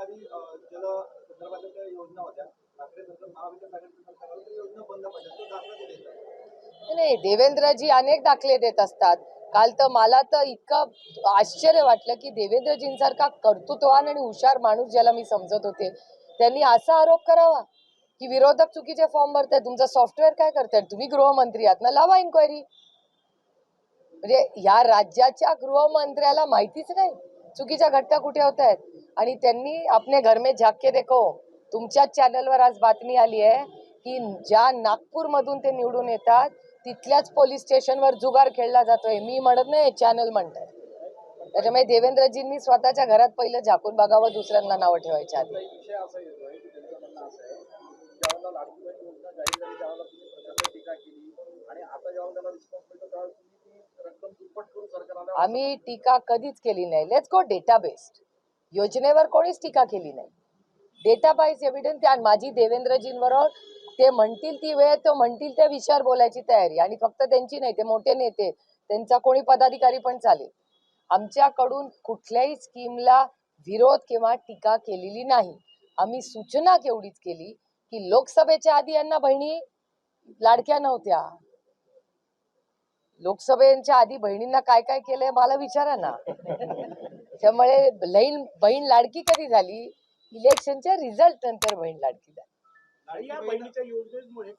आधी जल संदर्भातल्या ज्या योजना होत्या नाही देवेंद्रजी अनेक दाखले देत असतात. काल तर मला तर इतकं आश्चर्य वाटलं की देवेंद्रजींसारखा कर्तृत्वान आणि हुशार माणूस ज्याला मी समजत होते त्यांनी असा आरोप करावा की विरोधक चुकीचे फॉर्म भरतायत तुमचं सॉफ्टवेअर काय करतायत? तुम्ही गृहमंत्री आहात. ना लावा इन्क्वायरी म्हणजे या राज्याच्या गृहमंत्र्याला माहितीच नाही. चुकीच्या घटना कुठे होत आहेत आणि त्यांनी आपले घर में झाके देखो तुमच्याच चॅनलवर आज बातमी आली आहे की ज्या नागपूरमधून ते निवडून येतात तिथल्याच पोलीस स्टेशनवर जुगार खेळला जातोय. मी म्हणत नाही चॅनल म्हणतात त्याच्यामुळे देवेंद्रजींनी स्वतःच्या घरात पहिलं झाकून बघावं दुसऱ्यांना नावं ठेवायच्या आधी. आम्ही टीका कधीच केली नाही. लेट्स गो डेटा बेस्ड योजनेवर कोणीच टीका केली नाही. डेटा बाईज एव्हिडन्स आणि माझी देवेंद्रजींबरोबर ते म्हणतील ती वेळ तो म्हणतील त्या विषयावर बोलायची तयारी. आणि फक्त त्यांची नाही ते मोठे नेते त्यांचा कोणी पदाधिकारी पण चालेल. आमच्याकडून कुठल्याही स्कीमला विरोध किंवा टीका केलेली नाही. आम्ही सूचना केवढीच केली की लोकसभेच्या आधी यांना बहिणी लाडक्या नव्हत्या. लोकसभेच्या आधी बहिणींना काय काय केलंय मला विचारा ना. त्यामुळे लईन बहीण लाडकी कधी झाली? इलेक्शनच्या रिझल्ट नंतर बहीण लाडकी झाली.